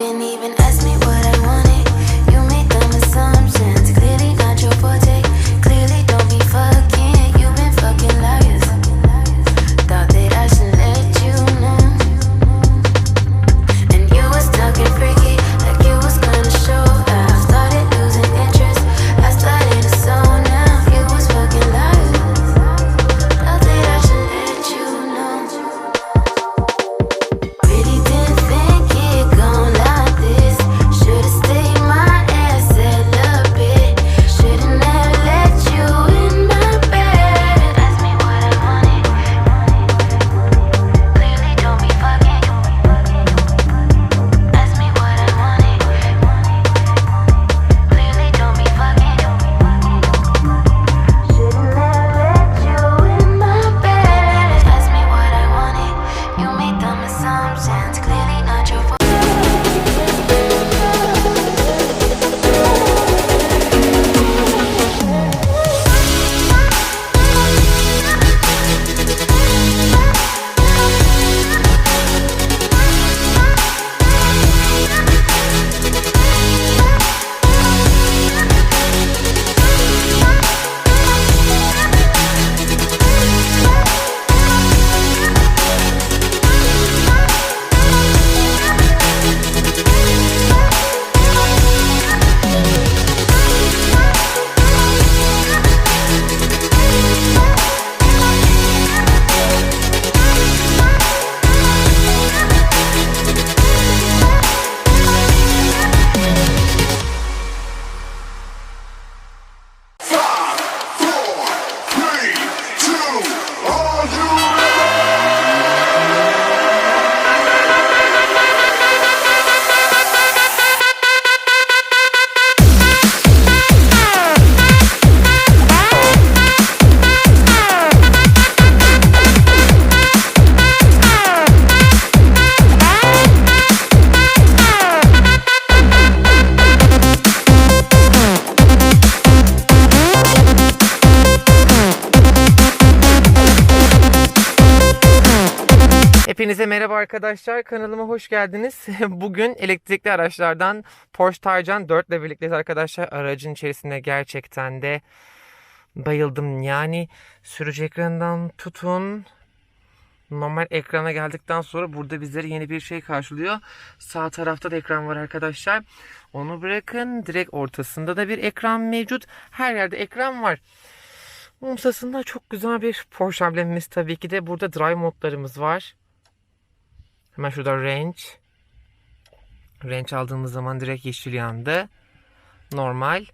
Didn't even ask me what Hepinize merhaba arkadaşlar. Kanalıma hoş geldiniz. Bugün elektrikli araçlardan Porsche Taycan 4 ile birlikteyiz arkadaşlar. Aracın içerisinde gerçekten de bayıldım. Yani sürücü ekranından tutun normal ekrana geldikten sonra burada bizleri yeni bir şey karşılıyor. Sağ tarafta da ekran var arkadaşlar. Onu bırakın. Direkt ortasında da bir ekran mevcut. Her yerde ekran var. Mumsasında çok güzel bir Porsche amblemimiz tabii ki de. Burada drive modlarımız var. Hemen şurada range. Range aldığımız zaman direkt yeşil yandı. Normal.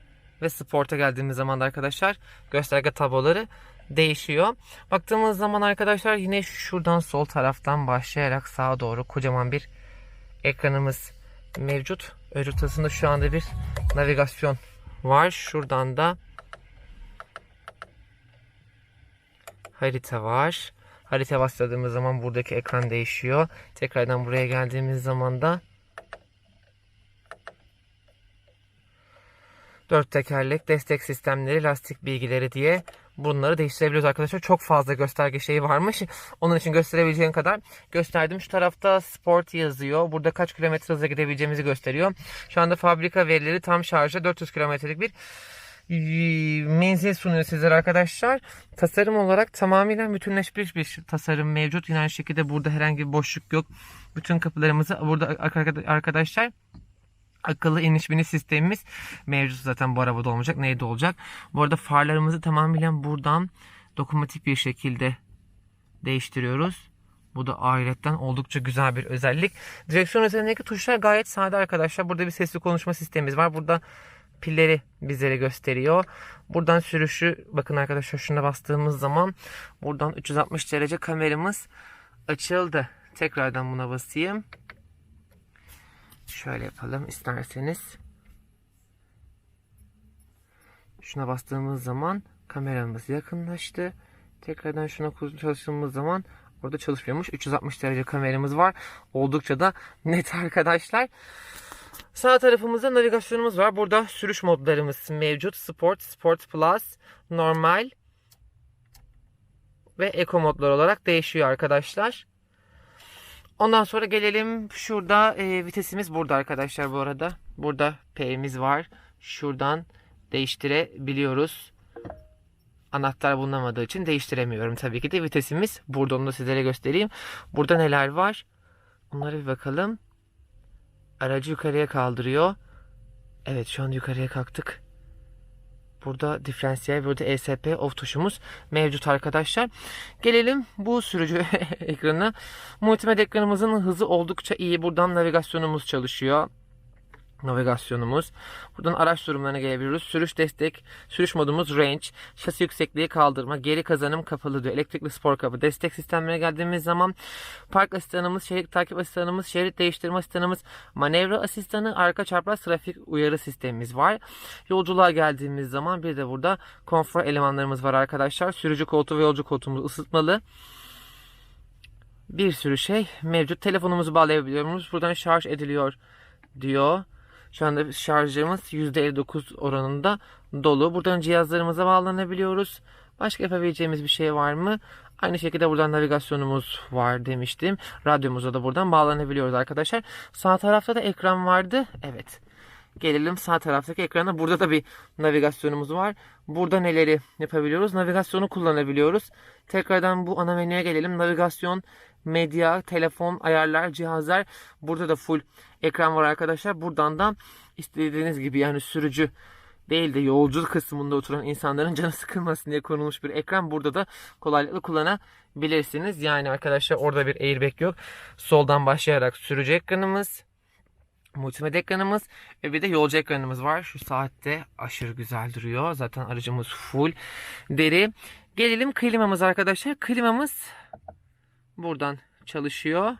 Ve sporta geldiğimiz zaman da arkadaşlar gösterge tabloları değişiyor. Baktığımız zaman arkadaşlar yine şuradan sol taraftan başlayarak sağa doğru kocaman bir ekranımız mevcut. Ortasında şu anda bir navigasyon var. Şuradan da harita var. Harita bastırdığımız zaman buradaki ekran değişiyor. Tekrardan buraya geldiğimiz zaman da dört tekerlek, destek sistemleri, lastik bilgileri diye bunları değiştirebiliyoruz arkadaşlar. Çok fazla gösterge şeyi varmış. Onun için gösterebileceğim kadar gösterdim. Şu tarafta sport yazıyor. Burada kaç kilometre hızla gidebileceğimizi gösteriyor. Şu anda fabrika verileri tam şarjda 400 kilometrelik bir menzil sunuyor sizlere arkadaşlar. Tasarım olarak tamamen bütünleşmiş bir tasarım mevcut. Yine aynı şekilde burada herhangi bir boşluk yok. Bütün kapılarımızı burada arkadaşlar akıllı iniş biniş sistemimiz mevcut zaten bu arabada olmayacak. Neyde olacak? Bu arada farlarımızı tamamen buradan dokunmatik bir şekilde değiştiriyoruz. Bu da ayrıca oldukça güzel bir özellik. Direksiyon üzerindeki tuşlar gayet sade arkadaşlar. Burada bir sesli konuşma sistemimiz var. Burada pilleri bizlere gösteriyor. Buradan sürüşü bakın arkadaşlar şuna bastığımız zaman buradan 360 derece kameramız açıldı. Tekrardan buna basayım. Şöyle yapalım isterseniz. Şuna bastığımız zaman kameramız yakınlaştı. Tekrardan şuna çalıştığımız zaman orada çalışmıyormuş. 360 derece kameramız var. Oldukça da net arkadaşlar. Sağ tarafımızda navigasyonumuz var. Burada sürüş modlarımız mevcut. Sport, Sport Plus, Normal ve Eco modlar olarak değişiyor arkadaşlar. Ondan sonra gelelim şurada e, vitesimiz burada arkadaşlar bu arada. Burada P'miz var. Şuradan değiştirebiliyoruz. Anahtar bulunamadığı için değiştiremiyorum tabii ki de vitesimiz burada onu da sizlere göstereyim. Burada neler var? Onlara bir bakalım. Aracı yukarıya kaldırıyor. Evet şu an yukarıya kalktık. Burada diferansiyel, burada ESP off tuşumuz mevcut arkadaşlar. Gelelim bu sürücü ekranına. Multimedya ekranımızın hızı oldukça iyi. Buradan navigasyonumuz çalışıyor. Navigasyonumuz. Buradan araç durumlarına gelebiliyoruz. Sürüş destek, sürüş modumuz range, şasi yüksekliği kaldırma, geri kazanım kapalı diyor. Elektrikli spor kapı. Destek sistemlerine geldiğimiz zaman park asistanımız, şerit takip asistanımız, şerit değiştirme asistanımız, manevra asistanı, arka çapraz trafik uyarı sistemimiz var. Yolculuğa geldiğimiz zaman bir de burada konfor elemanlarımız var arkadaşlar. Sürücü koltuğu ve yolcu koltuğumuz ısıtmalı bir sürü şey mevcut. Telefonumuzu bağlayabiliyoruz. Buradan şarj ediliyor diyor. Şu anda şarjımız %59 oranında dolu. Buradan cihazlarımıza bağlanabiliyoruz. Başka yapabileceğimiz bir şey var mı? Aynı şekilde buradan navigasyonumuz var demiştim. Radyomuza da buradan bağlanabiliyoruz arkadaşlar. Sağ tarafta da ekran vardı. Evet. Gelelim sağ taraftaki ekrana. Burada da bir navigasyonumuz var. Burada neleri yapabiliyoruz? Navigasyonu kullanabiliyoruz. Tekrardan bu ana menüye gelelim. Navigasyon, medya, telefon, ayarlar, cihazlar. Burada da full ekran var arkadaşlar. Buradan da istediğiniz gibi yani sürücü değil de yolcu kısmında oturan insanların canı sıkılmasın diye konulmuş bir ekran. Burada da kolaylıkla kullanabilirsiniz. Yani arkadaşlar orada bir airbag yok. Soldan başlayarak sürücü ekranımız, multimedya ekranımız ve bir de yolcu ekranımız var. Şu saatte aşırı güzel duruyor. Zaten aracımız full deri. Gelelim klimamız arkadaşlar. Klimamız buradan çalışıyor.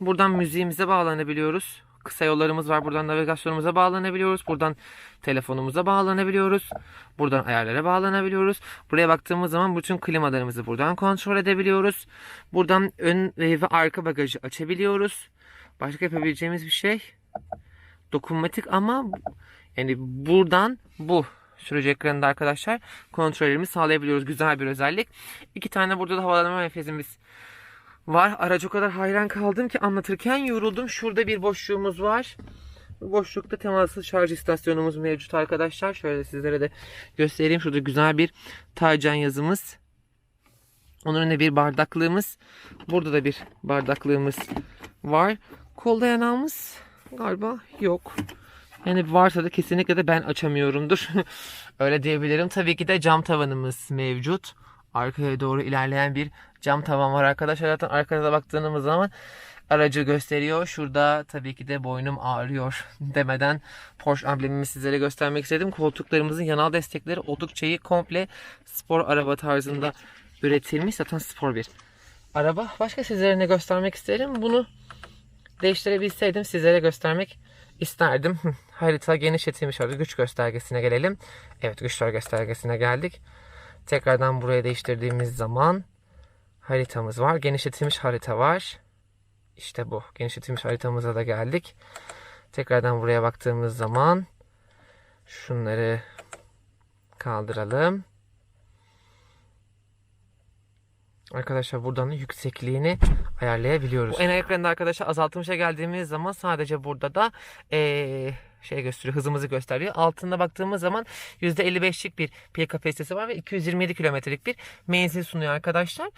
Buradan müziğimize bağlanabiliyoruz. Kısa yollarımız var. Buradan navigasyonumuza bağlanabiliyoruz. Buradan telefonumuza bağlanabiliyoruz. Buradan ayarlara bağlanabiliyoruz. Buraya baktığımız zaman bütün klimalarımızı buradan kontrol edebiliyoruz. Buradan ön ve arka bagajı açabiliyoruz. Başka yapabileceğimiz bir şey dokunmatik ama yani buradan bu sürücü ekranında arkadaşlar kontrollerimizi sağlayabiliyoruz. Güzel bir özellik. İki tane burada da havalandırma menfezimiz var. Araca o kadar hayran kaldım ki anlatırken yoruldum. Şurada bir boşluğumuz var. Bu boşlukta temassız şarj istasyonumuz mevcut arkadaşlar. Şöyle sizlere de göstereyim. Şurada güzel bir Taycan yazımız. Onun önünde bir bardaklığımız. Burada da bir bardaklığımız var. Kol dayanağımız galiba yok. Yani varsa da kesinlikle de ben açamıyorumdur. Öyle diyebilirim. Tabii ki de cam tavanımız mevcut. Arkaya doğru ilerleyen bir cam tavan var arkadaşlar. Zaten arkada da baktığımız zaman aracı gösteriyor. Şurada tabii ki de boynum ağrıyor demeden Porsche amblemimi sizlere göstermek istedim. Koltuklarımızın yanal destekleri oldukça iyi. Komple spor araba tarzında üretilmiş. Zaten spor bir araba. Başka sizlere ne göstermek isterim? Bunu değiştirebilseydim sizlere göstermek isterdim. Harita genişletilmiş orada güç göstergesine gelelim. Evet güç göstergesine geldik. Tekrardan buraya değiştirdiğimiz zaman haritamız var. Genişletilmiş harita var. İşte bu. Genişletilmiş haritamıza da geldik. Tekrardan buraya baktığımız zaman şunları kaldıralım. Arkadaşlar buradan da yüksekliğini ayarlayabiliyoruz. Bu en ekranında arkadaşlar azaltılmışa geldiğimiz zaman sadece burada da ee, şey gösteriyor hızımızı gösteriyor. Altında baktığımız zaman %55'lik bir pil kapasitesi var ve 227 kilometrelik bir menzil sunuyor arkadaşlar.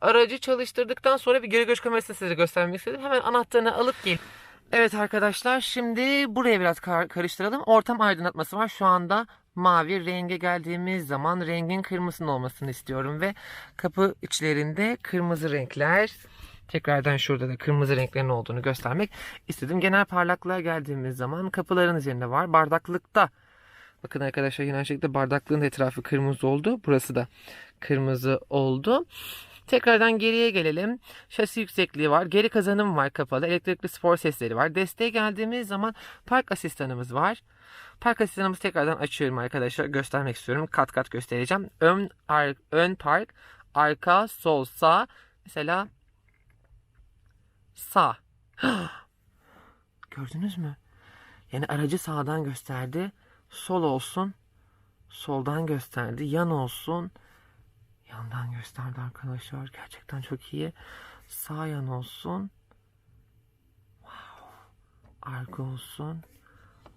Aracı çalıştırdıktan sonra bir geri görüş kamerasını size göstermek istedim. Hemen anahtarını alıp gel. Evet arkadaşlar şimdi buraya biraz kar- karıştıralım. Ortam aydınlatması var. Şu anda mavi renge geldiğimiz zaman rengin kırmızının olmasını istiyorum ve kapı içlerinde kırmızı renkler tekrardan şurada da kırmızı renklerin olduğunu göstermek istedim. Genel parlaklığa geldiğimiz zaman kapıların üzerinde var. Bardaklıkta bakın arkadaşlar yine aynı şekilde bardaklığın etrafı kırmızı oldu. Burası da kırmızı oldu. Tekrardan geriye gelelim. Şasi yüksekliği var. Geri kazanım var kapalı. Elektrikli spor sesleri var. Desteğe geldiğimiz zaman park asistanımız var. Park asistanımızı tekrardan açıyorum arkadaşlar. Göstermek istiyorum. Kat kat göstereceğim. Ön, ar- ön park, arka, sol, sağ. Mesela sağ. Gördünüz mü? Yani aracı sağdan gösterdi. Sol olsun. Soldan gösterdi. Yan olsun. Yandan gösterdi arkadaşlar. Gerçekten çok iyi. Sağ yan olsun. Arka olsun.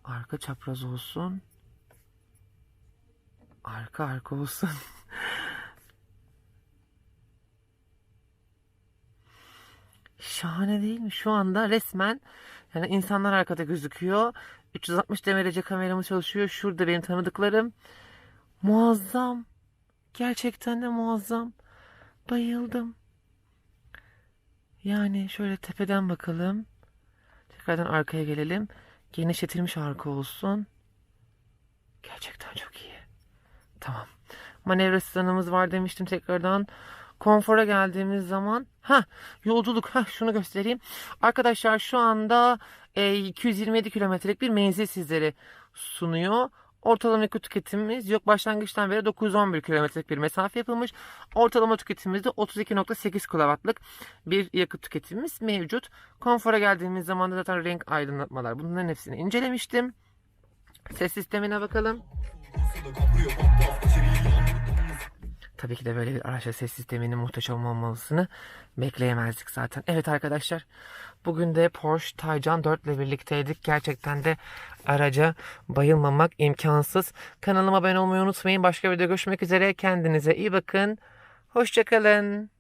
Arka çapraz olsun. Arka arka olsun. Şahane değil mi? Şu anda resmen yani insanlar arkada gözüküyor. 360 derece kameramız çalışıyor. Şurada benim tanıdıklarım. Muazzam. Gerçekten de muazzam. Bayıldım. Yani şöyle tepeden bakalım. Tekrardan arkaya gelelim. Genişletilmiş arka olsun. Gerçekten çok iyi. Tamam. Manevra sistemimiz var demiştim tekrardan. Konfora geldiğimiz zaman ha yolculuk ha şunu göstereyim. Arkadaşlar şu anda e, 227 kilometrelik bir menzil sizlere sunuyor. Ortalama yakıt tüketimimiz yok başlangıçtan beri 911 kilometrelik bir mesafe yapılmış. Ortalama tüketimimizde 32.8 kW'lık bir yakıt tüketimimiz mevcut. Konfora geldiğimiz zaman da zaten renk aydınlatmalar bunların hepsini incelemiştim. Ses sistemine bakalım. Tabii ki de böyle bir araçla ses sisteminin muhteşem olmasını bekleyemezdik zaten. Evet arkadaşlar bugün de Porsche Taycan 4 ile birlikteydik. Gerçekten de araca bayılmamak imkansız. Kanalıma abone olmayı unutmayın. Başka videoda görüşmek üzere. Kendinize iyi bakın. Hoşçakalın.